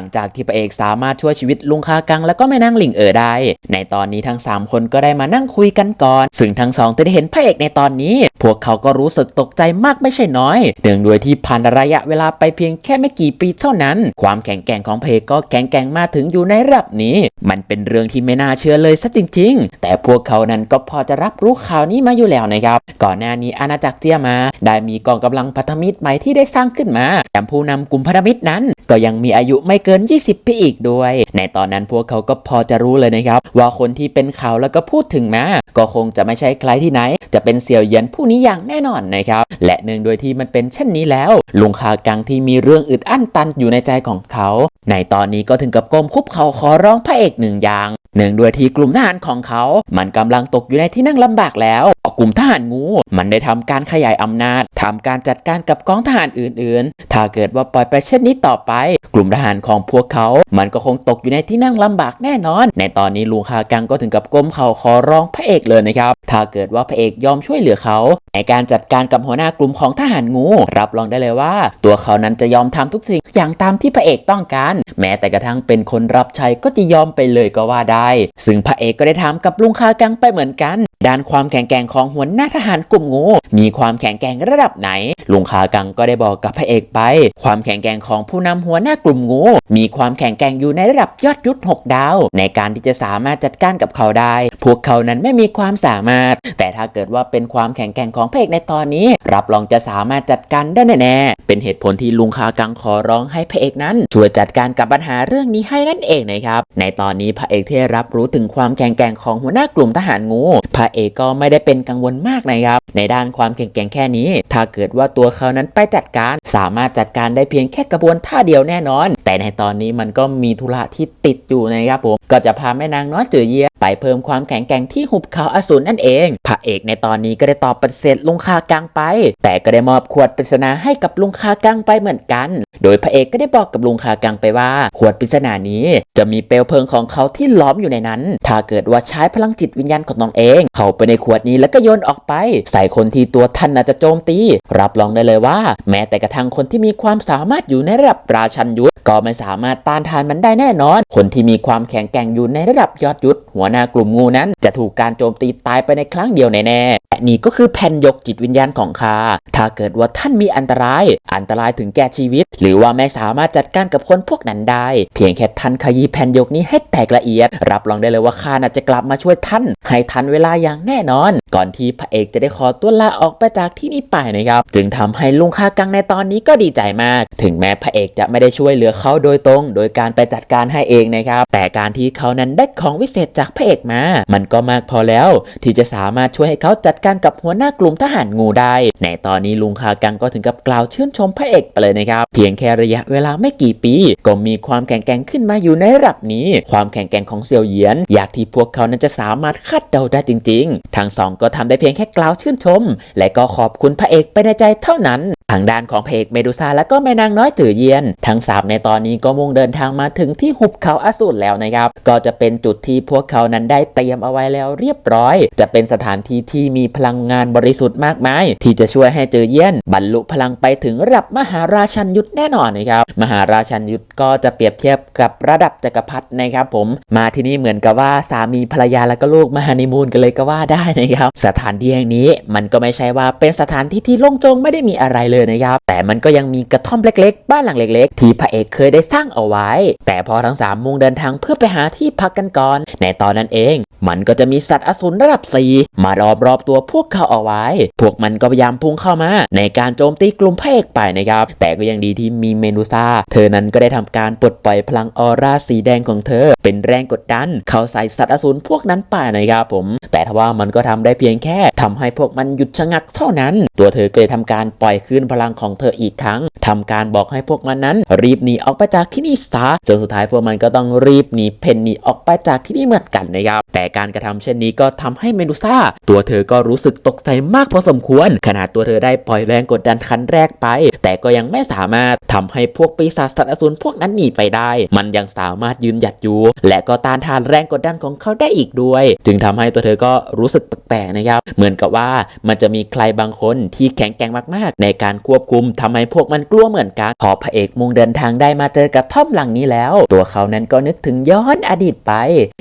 ลังจากที่พระเอกสามารถช่วยชีวิตลุงคากัง แล้วก็แม่นางหลิงเอ๋อได้ ในตอนนี้ทั้ง 3 คนก็ได้มานั่งคุยกันก่อน ซึ่งทั้งสองจะได้เห็นพระเอกในตอนนี้ พวกเขาก็รู้สึกตกใจมากไม่ใช่น้อย เนื่องด้วยที่ผ่านระยะเวลาไปเพียงแค่ไม่กี่ปีเท่านั้น ความแข็งแกร่งของเอกก็แข็งแกร่งมาถึงอยู่ในระดับนี้ มันเป็นเรื่องที่ไม่น่าเชื่อเลยซะจริง ๆ แต่พวกเขานั้นก็พอจะรับรู้ข่าวนี้มาอยู่แล้วนะครับ ก่อนหน้านี้อาณาจักรเจียมา ได้มีกองกำลังพันธมิตรใหม่ที่ได้สร้างขึ้นมาแถมผู้นำกลุ่มพันธมิตรนั้น ก็ยังมีอายุไม่เกิน 20 ปีอีกด้วย ในตอนนั้นพวกเขาก็พอจะรู้เลยนะครับ ว่าคนที่เป็นข่าวแล้วก็พูดถึงมา ก็คงจะไม่ใช่ใครที่ไหน จะเป็นเสี่ยวเยียนผู้นี้อย่างแน่นอนนะครับ และเนื่องโดยที่มันเป็นเช่นนี้แล้ว ลุงคากังที่มีเรื่องอึดอั้นตันอยู่ในใจของเขา ในตอนนี้ก็ถึงกับก้มคุบเขาขอร้องพระเอกหนึ่งอย่าง เนื่องด้วยที่กลุ่มทหารของเขา มันกำลังตกอยู่ในที่นั่งลำบากแล้ว กลุ่มทหารงู มันได้ทำการขยายอำนาจทำการจัดการกับกองทหารอื่น ๆ ถ้าเกิดว่าปล่อยไปเช่นนี้ต่อไป กลุ่มทหารของพวกเขา มันก็คงตกอยู่ในที่นั่งลำบากแน่นอน ในตอนนี้ลุงคากังก็ถึงกับก้มเข่าขอร้องพระเอกเลยนะครับ ถ้าเกิดว่าพระเอกยอมช่วยเหลือเขา ในการจัดการกับหัวหน้ากลุ่มของทหารงู รับรองได้เลยว่า ตัวเขานั้นจะยอมทำทุกสิ่งอย่างตามที่พระเอกต้องการ แม้แต่กระทั่งเป็นคนรับใช้ก็จะยอมไปเลยก็ว่าได้ซึ่งพระเอกก็ได้ถามกับลุงคากังไปเหมือนกัน ด้านความแข็งแกร่งของหัวหน้าทหารกลุ่มงู มีความแข็งแกร่งระดับไหน ลุงคากังก็ได้บอกกับพระเอกไป ความแข็งแกร่งของผู้นำหัวหน้ากลุ่มงู มีความแข็งแกร่งอยู่ในระดับยอดยุทธ6ดาว ในการที่จะสามารถจัดการกับเขาได้ พวกเขานั้นไม่มีความสามารถ แต่ถ้าเกิดว่าเป็นความแข็งแกร่งของพระเอกในตอนนี้ รับรองจะสามารถจัดการได้แน่ๆเป็นเหตุผลที่ลุงคากังขอร้องให้พระเอกนั้นช่วยจัดการกับปัญหาเรื่องนี้ให้นั่นเองนะครับในตอนนี้พระเอกที่รับรู้ถึงความแข็งแกร่งของหัวหน้ากลุ่มทหารงู พระเอกก็ไม่ได้เป็นกังวลมากนะครับ ในด้านความแข็งแกร่งแค่นี้ ถ้าเกิดว่าตัวเขานั้นไปจัดการ สามารถจัดการได้เพียงแค่กระบวนท่าเดียวแน่นอน แต่ในตอนนี้มันก็มีธุระที่ติดอยู่นะครับผม ก็จะพาแม่นางน้อยเจือเยีย ไปเพิ่มความแข็งแกร่งที่หุบเขาอสูรนั่นเองพระเอกในตอนนี้ก็ได้ตอบปฏิเสธลุงคากังไป แต่ก็ได้มอบขวดปริศนาให้กับลุงคากังไปเหมือนกัน โดยพระเอกก็ได้บอกกับลุงคากังไปว่า ขวดปริศนานี้ จะมีเปลวเพลิงของเขาที่ล้อมอยู่ในนั้น ถ้าเกิดว่าใช้พลังจิตวิญญาณของตนเอง เข้าไปในขวดนี้แล้วก็โยนออกไป ใส่คนที่ตัวท่านอาจจะโจมตี รับรองได้เลยว่า แม้แต่กระทั่งคนที่มีความสามารถอยู่ในระดับราชันยุทธก็ไม่สามารถต้านทานมันได้แน่นอน คนที่มีความแข็งแกร่งอยู่ในระดับยอดยุทธหัวหน้ากลุ่มงูนั้น จะถูกการโจมตีตายไปในครั้งเดียวแน่ๆและนี่ก็คือแผ่นยกจิตวิญญาณของข้าถ้าเกิดว่าท่านมีอันตราย อันตรายถึงแก่ชีวิต หรือว่าไม่สามารถจัดการกับคนพวกนั้นได้ เพียงแค่ท่านขยี้แผ่นยกนี้ให้แตกละเอียด รับรองได้เลยว่าข้าน่าจะกลับมาช่วยท่าน ให้ทันเวลาอย่างแน่นอน ก่อนที่พระเอกจะได้ขอตัวลาออกไปจากที่นี่ไปนะครับ จึงทำให้ลุงคากังในตอนนี้ก็ดีใจมาก ถึงแม้พระเอกจะไม่ได้ช่วยเหลือเขาโดยตรง โดยการไปจัดการให้เองนะครับ แต่การที่เขานั้นได้ของวิเศษจากระเอกมา มันก็มากพอแล้ว ที่จะสามารถช่วยให้เขาจัดการกับหัวหน้ากลุ่มทหารงูได้ ในตอนนี้ลุงคากังก็ถึงกับกล่าวชื่นชมพระเอกไปเลยนะครับ เพียงแค่ระยะเวลาไม่กี่ปี ก็มีความแข็งแกร่งขึ้นมาอยู่ในระดับนี้ ความแข็งแกร่งของเซียวเหยียน อยากที่พวกเขานั้นจะสามารถคาดเดาได้จริง ๆ ทั้งสองก็ทำได้เพียงแค่กล่าวชื่นชม และก็ขอบคุณพระเอกไปในใจเท่านั้นทางด้านของเพเอกเมดูซาและก็แม่นางน้อยจือเยียน ทั้งสามในตอนนี้ก็มุ่งเดินทางมาถึงที่หุบเขาอสูรแล้วนะครับ ก็จะเป็นจุดที่พวกเขานั้นได้เตรียมเอาไว้แล้วเรียบร้อย จะเป็นสถานที่ที่มีพลังงานบริสุทธิ์มากมาย ที่จะช่วยให้เจอเยี่ยน บรรลุพลังไปถึงระดับมหาราชันยุทธแน่นอนนะครับ มหาราชันยุทธก็จะเปรียบเทียบกับระดับจักรพรรดินะครับผม มาที่นี่เหมือนกับว่าสามีภรรยาแล้วก็ลูกมาฮันนีมูนกันเลยก็ว่าได้นะครับ สถานที่แห่งนี้มันก็ไม่ใช่ว่าเป็นสถานที่ที่โล่งโจงไม่ได้มีอะไรเลยนะครับ แต่มันก็ยังมีกระท่อมเล็กๆ บ้านหลังเล็ก ๆ ที่พระเอกเคยได้สร้างเอาไว้ แต่พอทั้งสามมุ่งเดินทางเพื่อไปหาที่พักกันก่อน ในตอนนั้นเอง มันก็จะมีสัตว์อสูรระดับสี่มารอบรอบตัวพวกเขาเอาไว้ พวกมันก็พยายามพุ่งเข้ามา ในการโจมตีกลุ่มพระเอกไปนะครับ แต่ก็ยังดีที่มีเมนูซาเธอนั้นก็ได้ทำการปลดปล่อยพลังออร่าสีแดงของเธอ เป็นแรงกดดัน เข้าใส่สัตว์อสูรพวกนั้นไปนะครับผม แต่ทว่ามันก็ทำได้เพียงแค่ทำให้พวกมันหยุดชะงักเท่านั้น ตัวเธอก็เลยทำการปล่อยคืนพลังของเธออีกครั้งทำการบอกให้พวกมันนั้น รีบหนีออกไปจากที่นี่ซะจนสุดท้ายพวกมันก็ต้องรีบหนีเพนหนีออกไปจากที่นี่เหมือนกันนะครับแต่การกระทำเช่นนี้ก็ทำให้เมดูซ่าตัวเธอก็รู้สึกตกใจมากพอสมควร ขนาดตัวเธอได้ปล่อยแรงกดดันคันแรกไป แต่ก็ยังไม่สามารถทำให้พวกปีศาจสัตว์อสูรพวกนั้นหนีไปได้ มันยังสามารถยืนหยัดอยู่ และก็ต้านทานแรงกดดันของเขาได้อีกด้วย จึงทำให้ตัวเธอก็รู้สึกแปลกๆนะครับเหมือนกับว่ามันจะมีใครบางคนที่แข็งแกร่งมากๆ ในการควบคุมทำให้พวกมันกลัวเหมือนกันพอพระเอกมุ่งเดินทางได้มาเจอกับท่อมหลังนี้แล้ว ตัวเขานั้นก็นึกถึงย้อนอดีตไป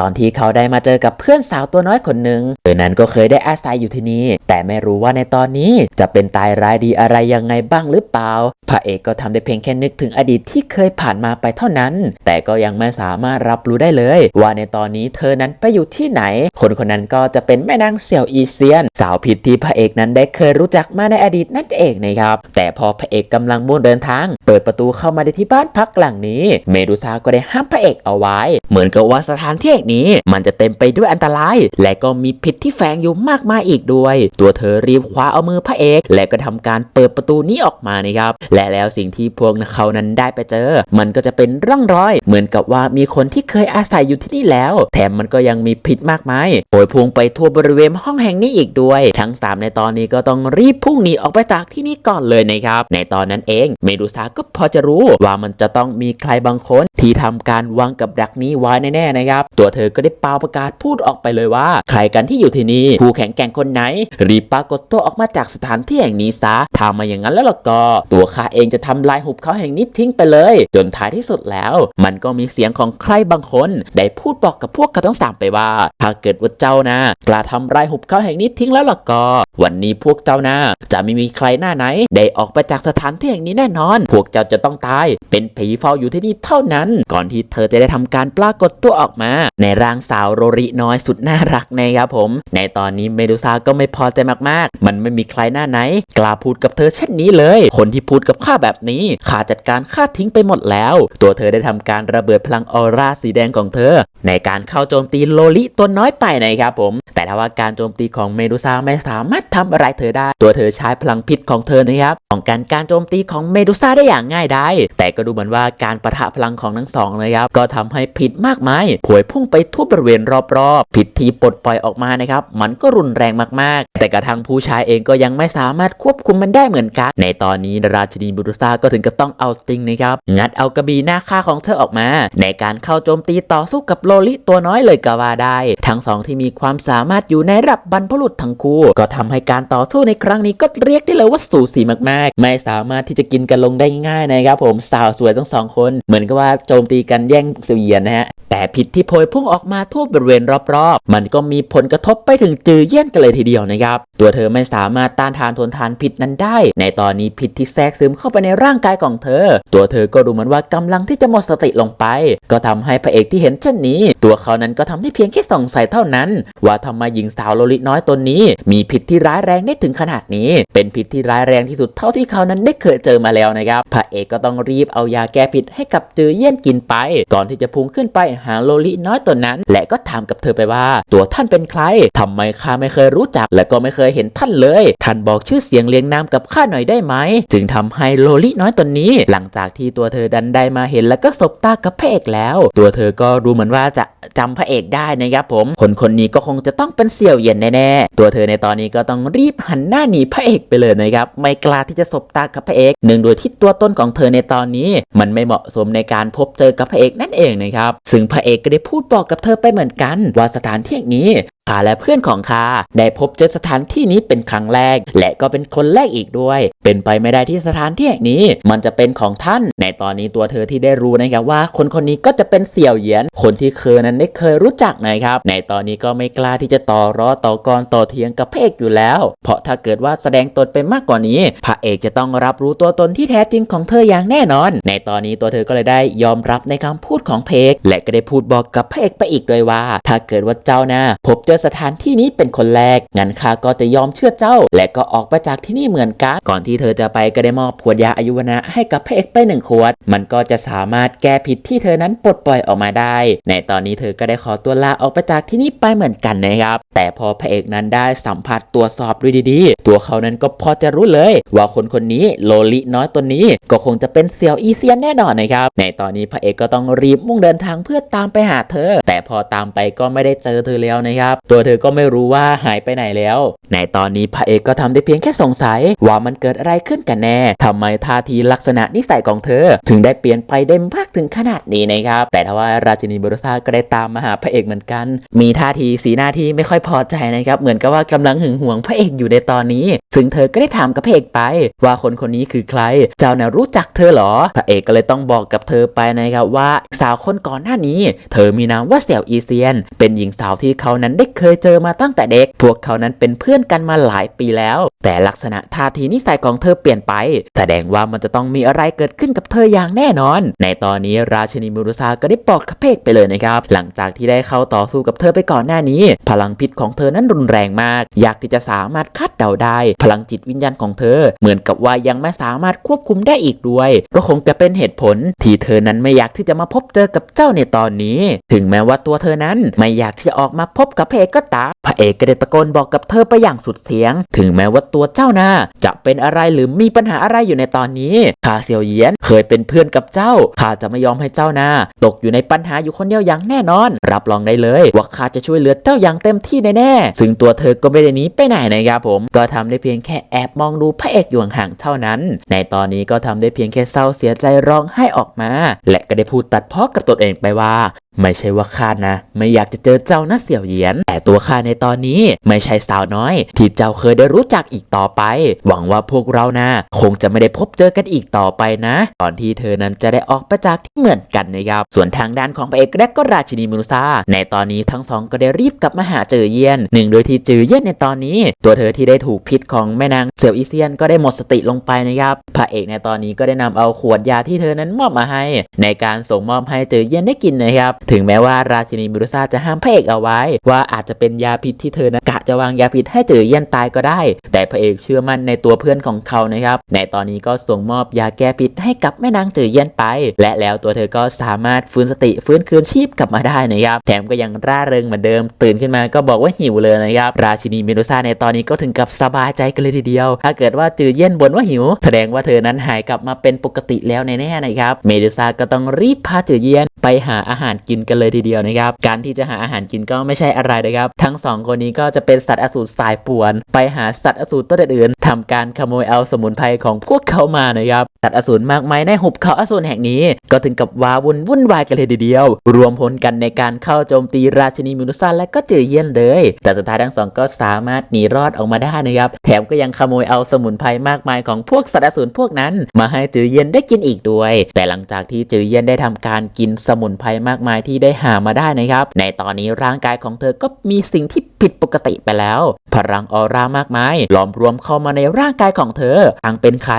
ตอนที่เขาได้มาเจอกับเพื่อนสาวตัวน้อยคนหนึ่งเธอนั้นก็เคยได้อาศัยอยู่ที่นี่ แต่ไม่รู้ว่าในตอนนี้จะเป็นตายร้ายดีอะไรยังไงบ้างหรือเปล่า พระเอกก็ทำได้เพียงแค่นึกถึงอดีตที่เคยผ่านมาไปเท่านั้น แต่ก็ยังไม่สามารถรับรู้ได้เลย ว่าในตอนนี้เธอนั้นไปอยู่ที่ไหน คนคนนั้นก็จะเป็นแม่นางเสี่ยวอีเซียน สาวผิดที่พระเอกนั้นได้เคยรู้จักมาในอดีตนั่นเองนะครับ แต่พอพระเอกกำลังมุ่งเดินทาง เปิดประตูเข้ามาในที่บ้านพักหลังนี้ เมดูซาก็ได้ห้ามพระเอกเอาไว้ เหมือนกับว่าสถานที่แห่งนี้ มันจะเต็มไปด้วยอันตราย และก็มีพิษที่แฝงอยู่มากมายอีกด้วย ตัวเธอรีบคว้าเอามือพระเอก และก็ทำการเปิดประตูนี้ออกมานะครับและแล้วสิ่งที่พวกเขานั้นได้ไปเจอ มันก็จะเป็นร่องรอย เหมือนกับว่ามีคนที่เคยอาศัยอยู่ที่นี่แล้ว แถมมันก็ยังมีพิษมากมายโผยพุ่งไปทั่วบริเวณห้องแห่งนี้อีกด้วย ทั้ง 3 ในตอนนี้ก็ต้องรีบพุ่งหนีออกไปจากที่นี่ก่อนเลยนะครับในตอนนั้นเอง เมดูซาก็พอจะรู้ว่ามันจะต้องมีใครบางคน ที่ทำการวางกับดักนี้ไว้แน่ๆนะครับ ตัวเธอก็ได้เป่าประกาศพูดออกไปเลยว่า ใครกันที่อยู่ที่นี่ผู้แข็งแกร่งคนไหน รีบปรากฏตัวออกมาจากสถานที่แห่งนี้ซะถ้ามาอย่างนั้นแล้วล่ะก็ ตัวข้าเองจะทำลายหุบเขาแห่งนี้ทิ้งไปเลย จนท้ายที่สุดแล้ว มันก็มีเสียงของใครบางคน ได้พูดบอกกับพวกเขาทั้งสามไปว่า ถ้าเกิดว่าเจ้านะกล้าทำลายหุบเขาแห่งนี้ทิ้งแล้วล่ะก็ วันนี้พวกเจ้านะจะไม่มีใครหน้าไหน ได้ออกไปจากสถานที่แห่งนี้แน่นอน พวกเจ้าจะต้องตาย เป็นผีเฝ้าอยู่ที่นี่เท่านั้นก่อนที่เธอจะได้ทำการปรากฏตัวออกมา ในร่างสาวโรริน้อยสุดน่ารักนะครับผม ในตอนนี้เมดูซาก็ไม่พอใจมากๆ มันไม่มีใครหน้าไหน กล้าพูดกับเธอเช่นนี้เลย คนที่พูดกับข้าแบบนี้ข้าจัดการข้าทิ้งไปหมดแล้ว ตัวเธอได้ทำการระเบิดพลังออร่าสีแดงของเธอ ในการเข้าโจมตีโลลิตัวน้อยไปนะครับผม แต่ถ้าว่าการโจมตีของเมดูซาไม่สามารถทำอะไรเธอได้ ตัวเธอใช้พลังพิษของเธอนะครับป้องกันการโจมตีของเมดูซาได้อย่างง่ายได้แต่ก็ดูเหมือนว่าการประทะพลังของทั้งสองนะครับก็ทำให้พิษมากมายผวยพุ่งไปทั่วบริเวณรอบๆพิษที่ปลดปล่อยออกมานะครับมันก็รุนแรงมากๆ แต่กระทั่งผู้ชายเองก็ยังไม่สามารถควบคุมมันได้เหมือนกัน ในตอนนี้ราชินีบูรุซาก็ถึงกับต้องเอาจริงนะครับงัดเอากระบี่หน้าฆ่าของเธอออกมา ในการเข้าโจมตีต่อสู้กับโลลิตัวน้อยเลยก็ว่าได้ ทั้งสองที่มีความสามารถอยู่ในระดับบรรพบุรุษทั้งคู่ ก็ทำให้การต่อสู้ในครั้งนี้ก็เรียกได้เลยว่าสูสีมากๆ ไม่สามารถที่จะกินกันลงได้ง่ายนะครับผมสาวสวยทั้งสองคน เหมือนกับว่าโจมตีกันแย่งเสียนนะฮะแต่พิษที่โพยพุ่งออกมาทั่วบริเวณรอบๆ มันก็มีผลกระทบไปถึงจือเยี่ยนกันเลยทีเดียวนะครับ ตัวเธอไม่สามารถต้านทานทนทานพิษนั้นได้ ในตอนนี้พิษที่แทรกซึมเข้าไปในร่างกายของเธอ ตัวเธอก็ดูเหมือนว่ากำลังที่จะหมดสติลงไป ก็ทำให้พระเอกที่เห็นเช่นนี้ ตัวเขานั้นก็ทำได้เพียงแค่สงสัยเท่านั้น ว่าทำไมหญิงสาวโลลิน้อยตนนี้ มีพิษที่ร้ายแรงได้ถึงขนาดนี้ เป็นพิษที่ร้ายแรงที่สุดเท่าที่เขานั้นได้เคยเจอมาแล้วนะครับ พระเอกก็ต้องรีบเอายาแก้พิษให้กับจือเยี่ยนกินไป ก่อนที่จะพุ่งขึ้นไปหาโลลิน้อยตัวนั้น และก็ถามกับเธอไปว่า ตัวท่านเป็นใครทำไมข้าไม่เคยรู้จัก และก็ไม่เคยเห็นท่านเลย ท่านบอกชื่อเสียงเรียงนามกับข้าหน่อยได้ไหม จึงทำให้โลลิน้อยตนนี้ หลังจากที่ตัวเธอดันได้มาเห็นแล้วก็สบตากับพระเอกแล้ว ตัวเธอก็ดูเหมือนว่าจะจำพระเอกได้นะครับผม คนคนนี้ก็คงจะต้องเป็นเสี่ยวเย็นแน่ๆ ตัวเธอในตอนนี้ก็ต้องรีบหันหน้าหนีพระเอกไปเลยนะครับ ไม่กล้าที่จะสบตากับพระเอกหนึ่งโดยที่ตัวต้นของเธอในตอนนี้ มันไม่เหมาะสมในการพบเจอกับพระเอกนั่นเองนะครับ ซึ่งพระเอกก็ได้พูดบอกกับเธอไปเหมือนกัน ว่าสถานที่นี้าและเพื่อนของข้าได้พบเจอสถานที่นี้เป็นครั้งแรก และก็เป็นคนแรกอีกด้วย เป็นไปไม่ได้ที่สถานที่แห่งนี้ มันจะเป็นของท่าน ในตอนนี้ตัวเธอที่ได้รู้นะครับว่า คนคนนี้ก็จะเป็นเสี่ยวเหยียน คนที่เคยนั้นได้เคยรู้จักนะครับ ในตอนนี้ก็ไม่กล้าที่จะต่อร้อต่อกรต่อเทียงกับพระเอกอยู่แล้ว เพราะถ้าเกิดว่าแสดงตนไปมากกว่านี้ พระเอกจะต้องรับรู้ตัวตนที่แท้จริงของเธออย่างแน่นอน ในตอนนี้ตัวเธอก็เลยได้ยอมรับในคำพูดของเพกและก็ได้พูดบอกกับพระเอกไปอีกด้วยว่า ถ้าเกิดว่าเจ้านะพบเจอสถานที่นี้เป็นคนแรก งั้นข้าก็จะยอมเชื่อเจ้า และก็ออกไปจากที่นี่เหมือนกัน ก่อนที่เธอจะไปก็ได้มอบขวดยาอายุวนะให้กับพระเอกไปหนึ่งขวด มันก็จะสามารถแก้ผิดที่เธอนั้นปลดปล่อยออกมาได้ ในตอนนี้เธอก็ได้ขอตัวลาออกไปจากที่นี่ไปเหมือนกันนะครับ แต่พอพระเอกนั้นได้สัมผัสตรวจสอบดูดีๆ ตัวเขานั้นก็พอจะรู้เลย ว่าคนคนนี้โลลิน้อยตัวนี้ก็คงจะเป็นเซียวอีเซียนแน่นอนนะครับ ในตอนนี้พระเอกก็ต้องรีบมุ่งเดินทางเพื่อตามไปหาเธอ แต่พอตามไปก็ไม่ได้เจอเธอแล้วนะครับตัวเธอก็ไม่รู้ว่าหายไปไหนแล้ว ในตอนนี้พระเอกก็ทำได้เพียงแค่สงสัย ว่ามันเกิดอะไรขึ้นกันแน่ทำไมท่าทีลักษณะนิสัยของเธอ ถึงได้เปลี่ยนไปได้มากถึงขนาดนี้นะครับ แต่ทว่าราชินีเบโรซาก็ได้ตามมาหาพระเอกเหมือนกัน มีท่าทีสีหน้าที่ไม่ค่อยพอใจนะครับ เหมือนกับว่ากำลังหึงหวงพระเอกอยู่ในตอนนี้ ซึ่งเธอก็ได้ถามกับพระเอกไป ว่าคนคนนี้คือใคร เจ้าน่ะรู้จักเธอเหรอ พระเอกก็เลยต้องบอกกับเธอไปนะครับว่าสาวคนก่อนหน้านี้ เธอมีนามว่าเสี่ยวอีเซียน เป็นหญิงสาวที่เขานั้นได้เคยเจอมาตั้งแต่เด็ก พวกเขานั้นเป็นเพื่อนกันมาหลายปีแล้ว แต่ลักษณะท่าทีนิสัยของเธอเปลี่ยนไป แสดงว่ามันจะต้องมีอะไรเกิดขึ้นกับเธออย่างแน่นอน ในตอนนี้ราชินีมูรุซาก็ได้บอกกับพระเอกไปเลยนะครับ หลังจากที่ได้เข้าต่อสู้กับเธอไปก่อนหน้านี้ พลังพิษของเธอนั้นรุนแรงมาก อยากที่จะสามารถคาดเดาได้ พลังจิตวิญญาณของเธอ เหมือนกับว่ายังไม่สามารถควบคุมได้อีกด้วย ก็คงจะเป็นเหตุผล ที่เธอนั้นไม่อยากที่จะมาพบเจอกับเจ้าในตอนนี้ ถึงแม้ว่าตัวเธอนั้นไม่อยากที่จะออกมาพบกับพเอกก็ตาม พระเอกก็ได้ตะโกนบอกกับเธอไปอย่างสุดเสียง ถึงแม้ว่าตัวเจ้านาจะเป็นอะไรหรือมีปัญหาอะไรอยู่ในตอนนี้ข้าเซียวเยียนเคยเป็นเพื่อนกับเจ้าข้าจะไม่ยอมให้เจ้านาตกอยู่ในปัญหาอยู่คนเดียวอย่างแน่นอน รับรองได้เลยว่าข้าจะช่วยเหลือเจ้าอย่างเต็มที่แน่ๆซึ่งตัวเธอก็ไม่ได้หนีไปไหนนะครับผม ก็ทำได้เพียงแค่แอบมองดูพระเอกอยู่ห่างๆเท่านั้น ในตอนนี้ก็ทำได้เพียงแค่เศร้าเสียใจร้องไห้ออกมา และก็ได้พูดตัดพ้อกับตนเองไปว่า ไม่ใช่ว่าข้านะ ไม่อยากจะเจอเจ้านะเสี่ยวเหยียนแต่ตัวข้าในตอนนี้ไม่ใช่สาวน้อย ที่เจ้าเคยได้รู้จักอีกต่อไป หวังว่าพวกเรานะคงจะไม่ได้พบเจอกันอีกต่อไปนะก่อนที่เธอนั้นจะได้ออกไปจากที่เหมือนกันนะครับส่วนทางด้านของพระเอกและก็ราชินีมนุษาในตอนนี้ทั้งสองก็ได้รีบกลับมาหาเจอเยียนหนึ่งโดยที่เจอเยียนในตอนนี้ ตัวเธอที่ได้ถูกพิษของแม่นางเสี่ยวอีเซียนก็ได้หมดสติลงไปนะครับพระเอกในตอนนี้ก็ได้นำเอาขวดยาที่เธอนั้นมอบมาให้ ในการส่งมอบให้เจอเยียนได้กินนะครับถึงแม้ว่าราชินีมิรุซาจะห้ามพระเอกเอาไว้ว่าอาจจะเป็นยาพิษที่เธอนะกะจะวางยาพิษให้เจอเยียนตายก็ได้ แต่พระเอกเชื่อมั่นในตัวเพื่อนของเขานะครับในตอนนี้ก็ส่งมอบยาแก้พิษให้กับแม่นางเจอเยียนไป และแล้วตัวเธอก็สามารถฟื้นสติฟื้นคืนชีพกลับมาได้นะครับแถมก็ยังร่าเริงเหมือนเดิม ตื่นขึ้นมาก็บอกว่าหิวเลยนะครับราชินีเมิรุซาในตอนนี้ก็ถึงกับสบายใจกันเลยทีเดียว ถ้าเกิดว่าจือเยียนบ่นว่าหิว แสดงว่าเธอนั้นหายกลับมาเป็นปกติแล้วแน่ๆนะครับเมดูซาก็ต้องรีบพาจือเยียน ไปหาอาหารกินกันเลยทีเดียวนะครับ การที่จะหาอาหารกินก็ไม่ใช่อะไรนะครับ ทั้งสองคนนี้ก็จะเป็นสัตว์อสูรสายป่วน ไปหาสัตว์อสูรตัวอื่นๆทำการขโมยเอาสมุนไพรของพวกเขามานะครับ สัตว์อสูรมากมายในหุบเขาอสูรแห่งนี้ ก็ถึงกับว้าวุ่นวุ่นวายกันเลยทีเดียว รวมพลกันในการเข้าโจมตีราชินีมินุซาและก็เจอเยียนเลย แต่สุดท้ายทั้งสองก็สามารถหนีรอดออกมาได้นะครับ แถมก็ยังขโมยเอาสมุนไพรมากมายของพวกสัตว์อสูรพวกนั้น มาให้จือเยียนได้กินอีกด้วย แต่หลังจากที่จือเยียนได้ทำการกินสมุนไพรมากมายที่ได้หามาได้นะครับ ในตอนนี้ร่างกายของเธอก็มีสิ่งที่ผิดปกติไปแล้ว พลังออร่ามากมายล้อมรวมเข้ามาในร่างกายของเธออังเป็นใคร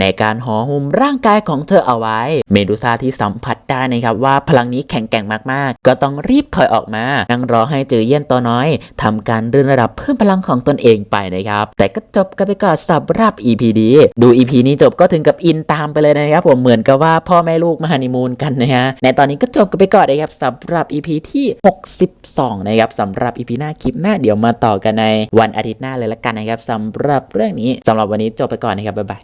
ในการหอหุ้มร่างกายของเธอเอาไว้ เมดูซาที่สัมผัสได้นะครับว่าพลังนี้แข็งแกร่งมากๆ ก็ต้องรีบถอยออกมานั่งรอให้เจอเยี่ยนตัวน้อยทำการเรื่นระดับเพิ่มพลังของตนเองไปนะครับแต่ก็จบกันไปก่อนสำหรับ EP ดีดู EP นี้จบก็ถึงกับอินตามไปเลยนะครับผมเหมือนกับว่าพ่อแม่ลูกมาฮันนีมูนกันนะฮะในตอนนี้ก็จบกันไปก่อนนะครับสำหรับ EP ที่ 62 นะครับสำหรับ EP หน้าคลิปหน้าเดี๋ยวมาต่อกันในวันอาทิตย์หน้าเลยละกันนะครับสำหรับเรื่องนี้สำหรับวันนี้จบไปก่อนนะครับบ๊ายบาย